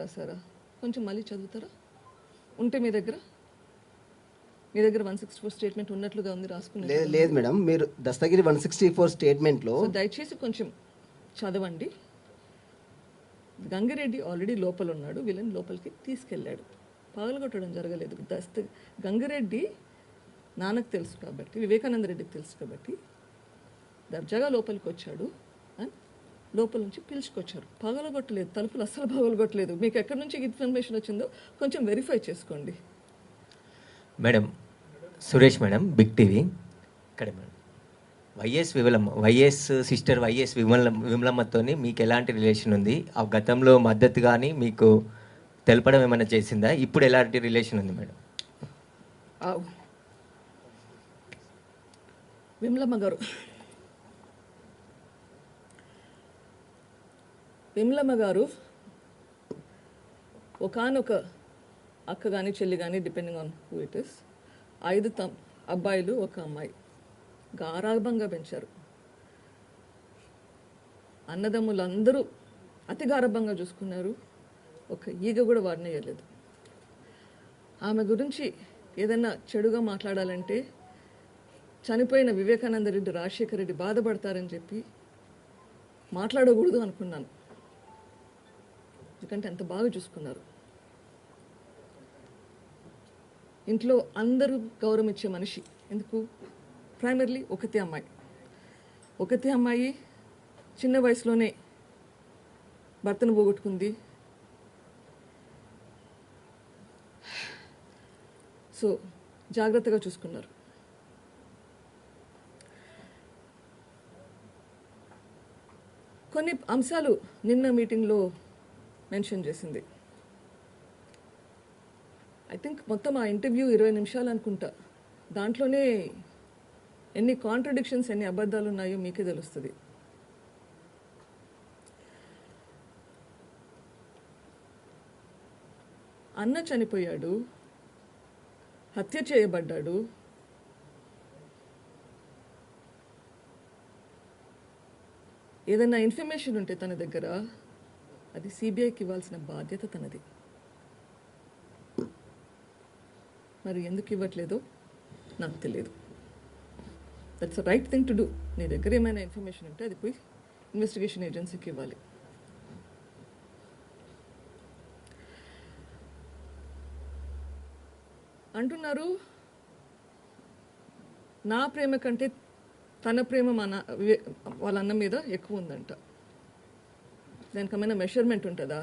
రాశారా? కొంచెం మళ్ళీ చదువుతారా? ఉంటే మీ దగ్గర? మీ దగ్గర వన్ సిక్స్టీ ఫోర్ స్టేట్మెంట్ ఉన్నట్లుగా ఉంది రాసుకునే లేదు లేదు మేడం. మీరు దస్తగిరి వన్ సిక్స్టీ ఫోర్ స్టేట్మెంట్లో దయచేసి కొంచెం చదవండి. గంగిరెడ్డి ఆల్రెడీ లోపల ఉన్నాడు. వీళ్ళని లోపలికి తీసుకెళ్ళాడు. పగలగొట్టడం జరగలేదు. దస్త గంగిరెడ్డి నాన్నకు తెలుసు కాబట్టి వివేకానంద రెడ్డికి తెలుసు కాబట్టి దర్జాగా లోపలికి వచ్చాడు లోపల నుంచి పిలుచుకొచ్చారు. పగలగొట్టలేదు తలుపులు అస్సలు పగలగొట్టలేదు. మీకు ఎక్కడి నుంచి ఇన్ఫర్మేషన్ వచ్చిందో కొంచెం వెరిఫై చేసుకోండి. Madam Suresh madam big TV. ఇక్కడ madam. YS Vimalamma YS sister YS Vimala విమలమ్మతోని మీకు ఎలాంటి రిలేషన్ ఉంది? ఆ గతంలో మద్దతు కానీ మీకు తెలపడం ఏమైనా చేసిందా? ఇప్పుడు ఎలాంటి రిలేషన్ ఉంది మేడం? విమలమ్మ గారు. విమలమ్మ గారు ఒకానొక అక్క కానీ చెల్లి కానీ depending on who it is ఐదు తమ్ అబ్బాయిలు ఒక అమ్మాయి. గారాభంగా పెంచారు. అన్నదమ్ములు అందరూ అతి గారభంగా చూసుకున్నారు. ఒక ఈగ కూడా వాడినేయలేదు ఆమె గురించి ఏదైనా చెడుగా మాట్లాడాలంటే చనిపోయిన వివేకానంద రెడ్డి రాజశేఖర రెడ్డి బాధపడతారని చెప్పి మాట్లాడకూడదు అనుకున్నాను. ఎందుకంటే అంత బాగా చూసుకున్నారు. ఇంట్లో అందరూ గౌరవం ఇచ్చే మనిషి. ఎందుకు? ప్రైమర్లీ ఒకతే అమ్మాయి. ఒకతే అమ్మాయి చిన్న వయసులోనే భర్తను పోగొట్టుకుంది. సో జాగ్రత్తగా చూసుకున్నారు. కొన్ని అంశాలు నిన్న మీటింగ్లో మెన్షన్ చేసింది. ఐ థింక్ మొత్తం ఆ ఇంటర్వ్యూ ఇరవై నిమిషాలు అనుకుంటా. దాంట్లోనే ఎన్ని కాంట్రడిక్షన్స్ ఎన్ని అబద్ధాలు ఉన్నాయో మీకే తెలుస్తుంది. అన్న చనిపోయాడు. హత్య చేయబడ్డాడు. ఏదైనా ఇన్ఫర్మేషన్ ఉంటే తన దగ్గర అది సిబిఐకి ఇవ్వాల్సిన బాధ్యత తనది. మరి ఎందుకు ఇవ్వట్లేదో? నాకు తెలియదు that's right thing to do నీ దగ్గర ఏమైనా ఇన్ఫర్మేషన్ ఉంటే అది పోయి ఇన్వెస్టిగేషన్ ఏజెన్సీకి ఇవ్వాలి. అంటున్నారు నా ప్రేమ కంటే తన ప్రేమ మన వివే- వాళ్ళ అన్న మీద ఎక్కువ ఉందంట. దానికి ఏమైనా మెషర్మెంట్ ఉంటుందా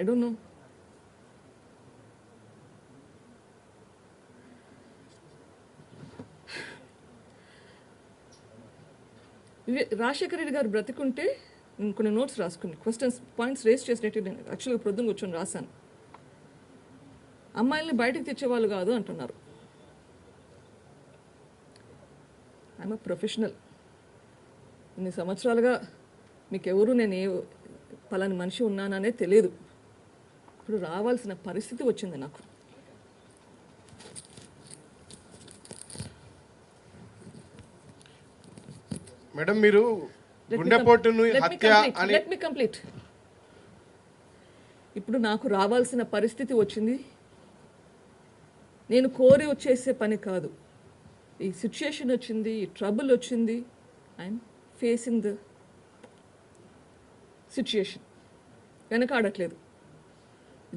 I don't know Rajasekhara Reddy గారు బ్రతికుంటే నేను కొన్ని నోట్స్ రాసుకుని క్వశ్చన్స్ పాయింట్స్ రేస్ చేసినట్టు నేను యాక్చువల్గా ప్రొద్దున కూర్చొని రాశాను. అమ్మాయిల్ని బయటకు తెచ్చేవాళ్ళు కాదు అంటున్నారు. ఐఎమ్ ప్రొఫెషనల్ ఇన్ని సంవత్సరాలుగా మీకు ఎవరు నేను ఏ పలాని మనిషి ఉన్నాననే తెలియదు. ఇప్పుడు రావాల్సిన పరిస్థితి వచ్చింది నాకు. మేడం మీరు గుండెపోటును హత్య అని లెట్ మీ కంప్లీట్ ఇప్పుడు నాకు రావాల్సిన పరిస్థితి వచ్చింది. నేను కోరి వచ్చేసే పని కాదు. ఈ సిచ్యుయేషన్ వచ్చింది ఈ ట్రబుల్ వచ్చింది ఐఎమ్ ఫేసింగ్ ద సిచ్యుయేషన్ వెనకాడట్లేదు.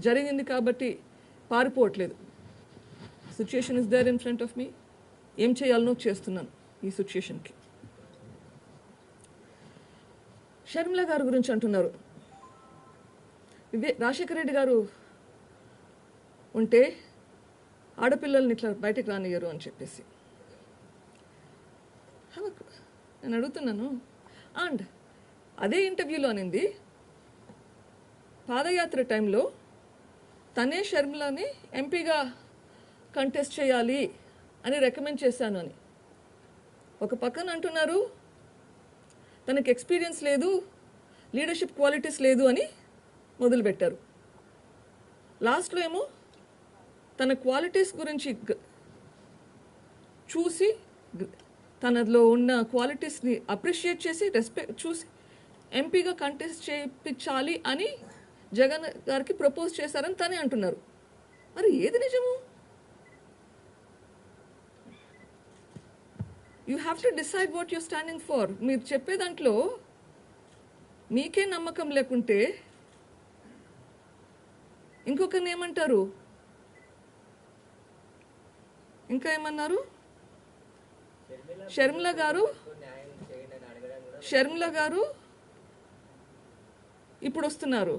జరిగింది కాబట్టి పారిపోవట్లేదు. Situation is there in front of me ఏం చేయాలనో చేస్తున్నాను ఈ సిచ్యుయేషన్కి షర్మిల గారి గురించి అంటున్నారు. ఇవే రాజశేఖర రెడ్డి గారు ఉంటే ఆడపిల్లల్ని ఇట్లా బయటకు రానియ్యరు అని చెప్పేసి. నేను అడుగుతున్నాను. అండ్ అదే ఇంటర్వ్యూలో అనింది పాదయాత్ర టైంలో తనే షర్మిలని ఎంపీగా కంటెస్ట్ చేయాలి అని రికమెండ్ చేశాను అని. ఒక పక్కన అంటున్నారు తనకి ఎక్స్పీరియన్స్ లేదు లీడర్షిప్ క్వాలిటీస్ లేదు అని మొదలుపెట్టారు. లాస్ట్లో ఏమో తన క్వాలిటీస్ గురించి చూసి తనలో ఉన్న క్వాలిటీస్ని అప్రిషియేట్ చేసి రెస్పెక్ట్ చూసి ఎంపీగా కంటెస్ట్ చేయించాలి అని జగన్ గారికి ప్రపోజ్ చేశారని తనే అంటున్నారు. మరి ఏది నిజము? You have to decide what you standing for మీరు చెప్పే దాంట్లో మీకే నమ్మకం లేకుంటే ఇంకొకరిని ఏమంటారు? ఇంకా ఏమన్నారు? షర్మిల గారు షర్మిల గారు ఇప్పుడు వస్తున్నారు.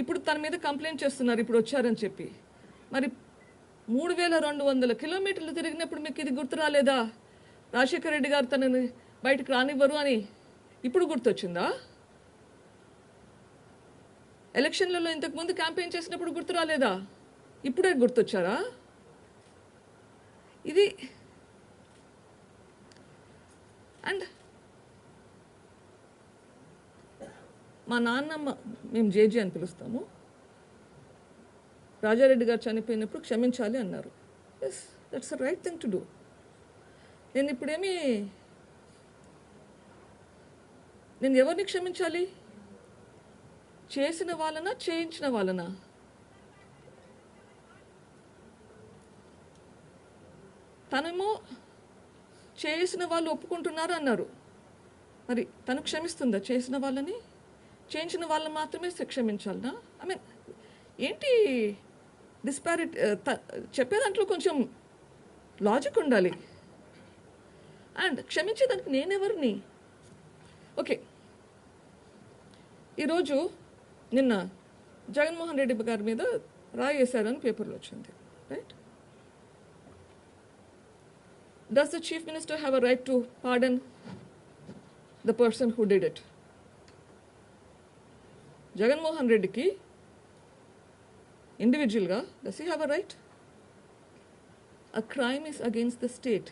ఇప్పుడు తన మీద కంప్లైంట్ చేస్తున్నారు ఇప్పుడు వచ్చారని చెప్పి. మరి మూడు వేల రెండు వందల కిలోమీటర్లు తిరిగినప్పుడు మీకు ఇది గుర్తు రాలేదా? రాజశేఖర రెడ్డి గారు తనని బయటకు రానివ్వరు అని ఇప్పుడు గుర్తొచ్చిందా? ఎలక్షన్లలో ఇంతకుముందు క్యాంపెయిన్ చేసినప్పుడు గుర్తు రాలేదా? ఇప్పుడే గుర్తొచ్చారా? ఇది అండ్ మా నాన్నమ్మ మేము జేజీ అని పిలుస్తాము. రాజారెడ్డి గారు చనిపోయినప్పుడు క్షమించాలి అన్నారు. Yes that's a right thing to do నేను ఇప్పుడేమి నేను ఎవరిని క్షమించాలి? చేసిన వాళ్ళనా చేయించిన వాళ్ళనా? తనేమో చేసిన వాళ్ళు ఒప్పుకుంటున్నారు అన్నారు. మరి తను క్షమిస్తుందా చేసిన వాళ్ళని? చేయించిన వాళ్ళని మాత్రమే క్షమించాలనా ఐ మీన్ ఏంటి డిస్పారిట్ uh, చెప్పే దాంట్లో కొంచెం లాజిక్ ఉండాలి. అండ్ క్షమించేదానికి నేనెవరిని? ఓకే ఈరోజు నిన్న జగన్మోహన్ రెడ్డి గారి మీద రాయి వేశారని పేపర్లో వచ్చింది right does the chief minister have a right to pardon the person who did it Jaganmohan రెడ్డికి ఇండివిజువల్గా does you have a right a crime is against the state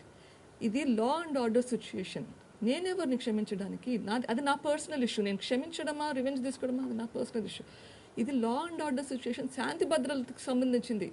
ఇది లా అండ్ ఆర్డర్ సిచ్యుయేషన్ నేనెవరిని క్షమించడానికి? నా అది నా personal issue నేను క్షమించడమా revenge తీసుకోవడమా అది నా పర్సనల్ ఇష్యూ ఇది లా అండ్ ఆర్డర్ సిచ్యుయేషన్ శాంతి భద్రతకు సంబంధించింది.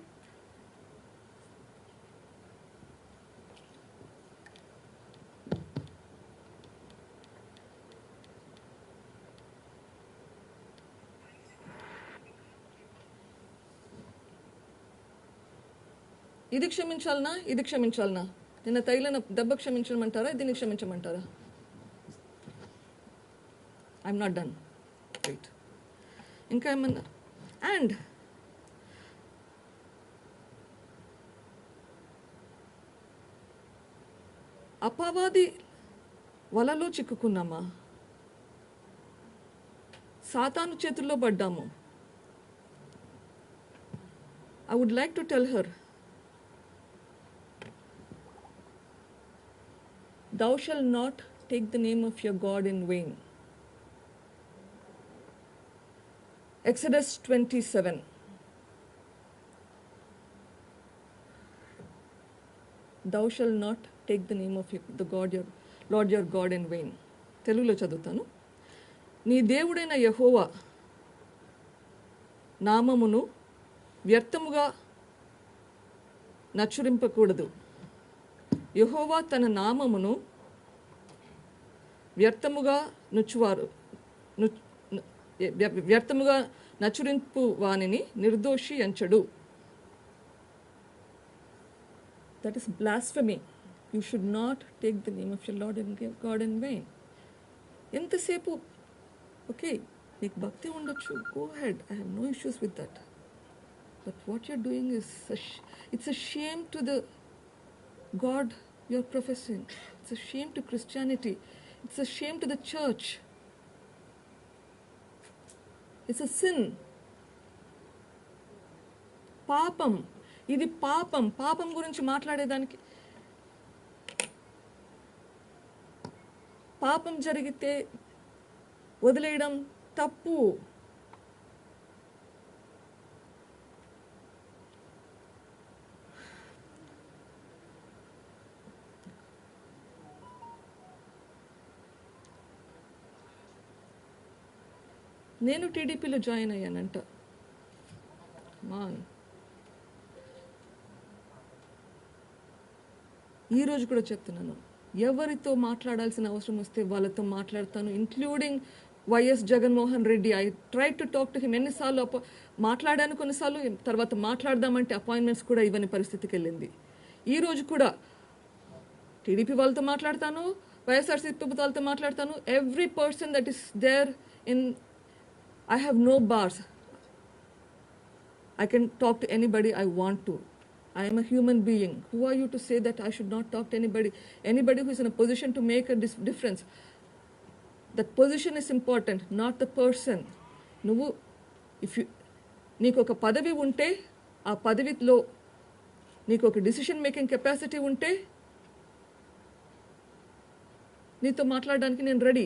ఇది క్షమించాలనా? ఇది క్షమించాలనా? నిన్న తగిలిన దెబ్బ క్షమించమంటారా? దీన్ని క్షమించమంటారా? ఐఎమ్ నాట్ డన్ రైట్ ఇంకా ఏమన్నా? అండ్ అపవాది వలలో చిక్కుకున్నామా? సాతాను చేతుల్లో పడ్డాము. I would like to tell her Thou shalt not take the name of your God in vain. Exodus 27. Thou shalt not take the name of your, the God your Lord your God in vain. తెలుగులో చదువుతాను నీ దేవుడైన యహోవా నామమును వ్యర్థముగా నచ్చురింపకూడదు యహోవా తన నామమును వ్యర్థముగా నుచ్చువారు వ్యర్థముగా నచురింపు వాణిని నిర్దోషి ఎంచడు. That is blasphemy you should not take the name of your lord and god and vain ఎంతసేపు? ఓకే నీకు భక్తి ఉండొచ్చు. Go head I have no issues with that but what you're doing is it's a shame to the god God you're professing. It's a shame to Christianity. It's a shame to the church. It's a sin. పాపం ఇది పాపం పాపం గురించి మాట్లాడేదానికి పాపం జరిగితే వదిలేయడం తప్పు నేను టీడీపీలో జాయిన్ అయ్యానంట. మాన్ ఈరోజు కూడా చెప్తున్నాను. ఎవరితో మాట్లాడాల్సిన అవసరం వస్తే వాళ్ళతో మాట్లాడతాను including YS Jaganmohan Reddy. I try to talk to him ఎన్నిసార్లు అపా మాట్లాడాను కొన్నిసార్లు తర్వాత మాట్లాడదామంటే అపాయింట్మెంట్స్ కూడా ఇవ్వని పరిస్థితికి వెళ్ళింది. ఈరోజు కూడా టీడీపీ వాళ్ళతో మాట్లాడతాను వైఎస్ఆర్సీ వాళ్ళతో మాట్లాడతాను. Every person that is there in I have no bars I can talk to anybody I want to I am a human being who are you to say that I should not talk to anybody anybody who is in a position to make a dis difference that position is important not the person నువ్వు if you నీకు ఒక పదవి ఉంటే ఆ పదవిలో నీకు ఒక decision making capacity ఉంటే నీతో మాట్లాడడానికి నేను రెడీ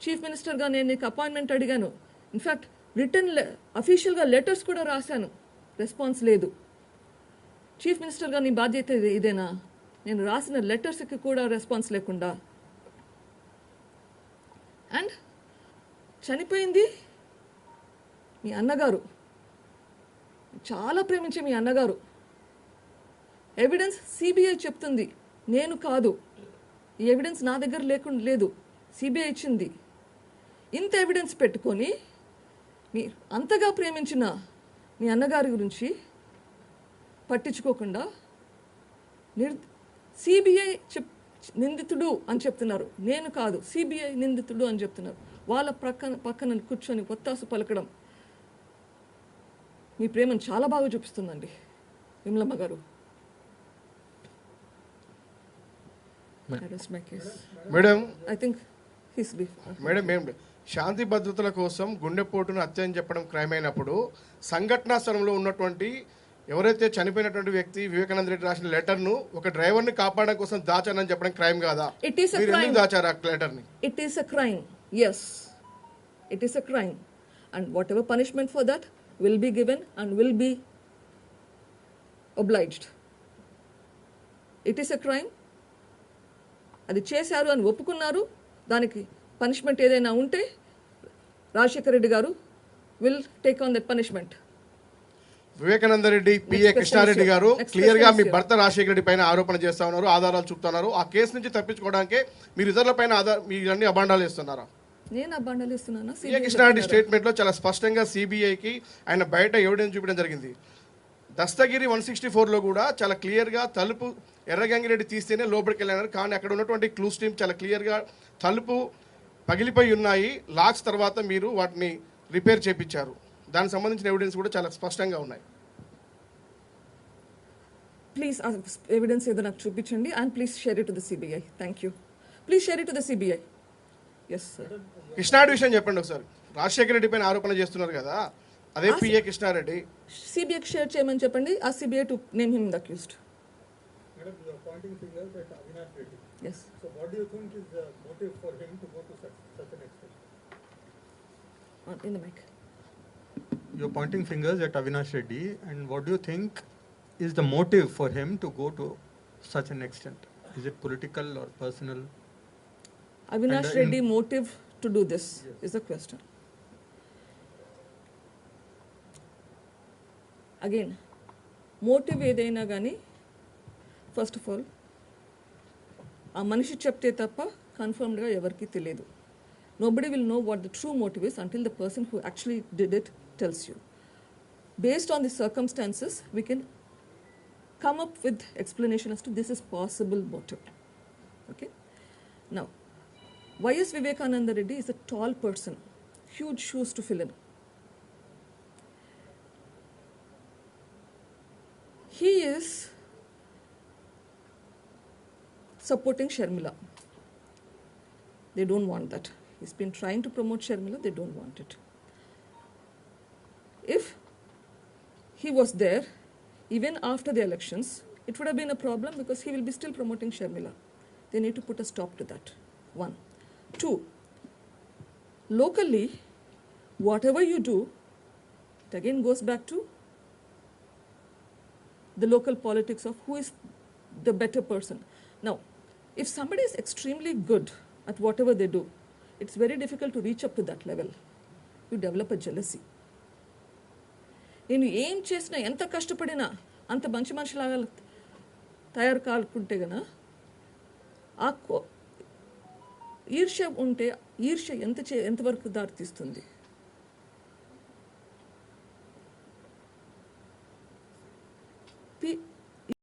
చీఫ్ మినిస్టర్గా నేను నీకు అపాయింట్మెంట్ అడిగాను. ఇన్ఫ్యాక్ట్ రిటర్న్ అఫీషియల్గా లెటర్స్ కూడా రాశాను. రెస్పాన్స్ లేదు. చీఫ్ మినిస్టర్గా నీ బాధ్యత ఇదేనా? నేను రాసిన లెటర్స్కి కూడా రెస్పాన్స్ లేకుండా. అండ్ చనిపోయింది మీ అన్నగారు. చాలా ప్రేమించే మీ అన్నగారు. ఎవిడెన్స్ సిబిఐ చెప్తుంది. నేను కాదు. ఈ ఎవిడెన్స్ నా దగ్గర లేకుండా లేదు. సిబిఐ ఇచ్చింది. ఇంత ఎవిడెన్స్ పెట్టుకొని మీ అంతగా ప్రేమించిన మీ అన్నగారి గురించి పట్టించుకోకుండా నిర్ సిబిఐ చెప్ నిందితుడు అని చెప్తున్నారు. నేను కాదు సిబిఐ నిందితుడు అని చెప్తున్నారు. వాళ్ళ ప్రక్కన పక్కన కూర్చొని ఒత్తాసు పలకడం మీ ప్రేమను చాలా బాగా చూపిస్తుందండి Vimalamma garu. Madam. I think he's before. Madam. శాంతి భద్రతల కోసం గుండెపోటును హత్య అని చెప్పడం క్రైమ్ అయినప్పుడు సంఘటనా స్థలంలో ఉన్నటువంటి ఎవరైతే చనిపోయినటువంటి వ్యక్తి వివేకానంద రెడ్డి రాసిన లెటర్ను ఒక డ్రైవర్ని కాపాడడం కోసం దాచానని చెప్పడం క్రైమ్ కాదా ఎందుకు crime. దాచారు ఆ లెటర్ని It is a crime, yes. It is a crime. And whatever punishment for that will be given and will be obliged. It is a crime. అది చేశారు అని ఒప్పుకున్నారు దానికి పనిష్మెంట్ ఏదైనా ఉంటే Rajasekhara Reddy garu will take on that punishment Vivekananda Reddy PA Krishna Reddy garu క్లియర్గా మీ. భర్త రాజశేఖర రెడ్డి పైన ఆరోపణ చేస్తా ఉన్నారు ఆధారాలు చూపుతున్నారు. ఆ కేసు నుంచి తప్పించుకోవడానికే మీరు ఇతరుల పైన మీరు అన్ని అభాండాలు ఇస్తున్నారా నేను ఆ బండలు ఇస్తున్నానా పిఏ కృష్ణారెడ్డి స్టేట్మెంట్లో చాలా స్పష్టంగా సిబిఐకి ఆయన బయట ఎవిడెన్స్ చూపించడం జరిగింది. దస్తగిరి వన్ సిక్స్టీ ఫోర్లో కూడా చాలా క్లియర్గా తలుపు ఎర్రగంగిరెడ్డి తీస్తేనే లోపలికి వెళ్ళారు కానీ అక్కడ ఉన్నటువంటి క్లూస్ టీమ్ చాలా క్లియర్గా తలుపు పగిలిపోయి ఉన్నాయి. లాక్స్ తర్వాత మీరు వాటిని రిపేర్ చేపించారు. దానికి సంబంధించిన ఎవిడెన్స్ కూడా చాలా స్పష్టంగా ఉన్నాయి. ప్లీజ్ ఎవిడెన్స్ ఏదో నాకు చూపించండి and please share it to the CBI. Thank you please share it to the CBI yes sir Krishna Reddy విషయం చెప్పండి ఒకసారి. రాజశేఖర రెడ్డి పైన ఆరోపణ చేస్తున్నారు కదా. అదే పిఏ కృష్ణారెడ్డి సిబిఐకి షేర్ చేయమని చెప్పండి. ఆ CBI to name him the accused. Yes So what do you think is the motive for him to go to such, such an extent? In the mike You're pointing fingers at Avinash Reddy, and what do you think is the motive for him to go to such an extent? Is it political or personal? And, uh, in- Reddy motive to do this is the question again motive ఏదైనా కానీ first of all ఆ మనిషి చెప్తే తప్ప కన్ఫర్మ్డ్గా ఎవరికి తెలియదు Nobody will know what the true motive is until the person who actually did it tells you. Based on the circumstances, we can come up with explanation as to this is possible motive. Okay. Now, is Vivekananda Reddy is a tall person, huge shoes to fill in. He is supporting Sharmila. They don't want that he's been trying to promote sharmila they don't want it if he was there even after the elections, it would have been a problem because he will be still promoting Sharmila. They need to put a stop to that. One. Two, locally, whatever you do, it again goes back to the local politics of who is the better person. Now, if somebody is extremely good at whatever they do, it's very difficult to reach up to that level. You develop a jealousy. నేను ఏం చేసినా ఎంత కష్టపడినా అంత మంచి మనిషిలాగా తయారు కాకుంటే గన ఆ కో ఈర్ష్య ఉంటే ఈర్ష్య ఎంత చే ఎంతవరకు దారితీస్తుంది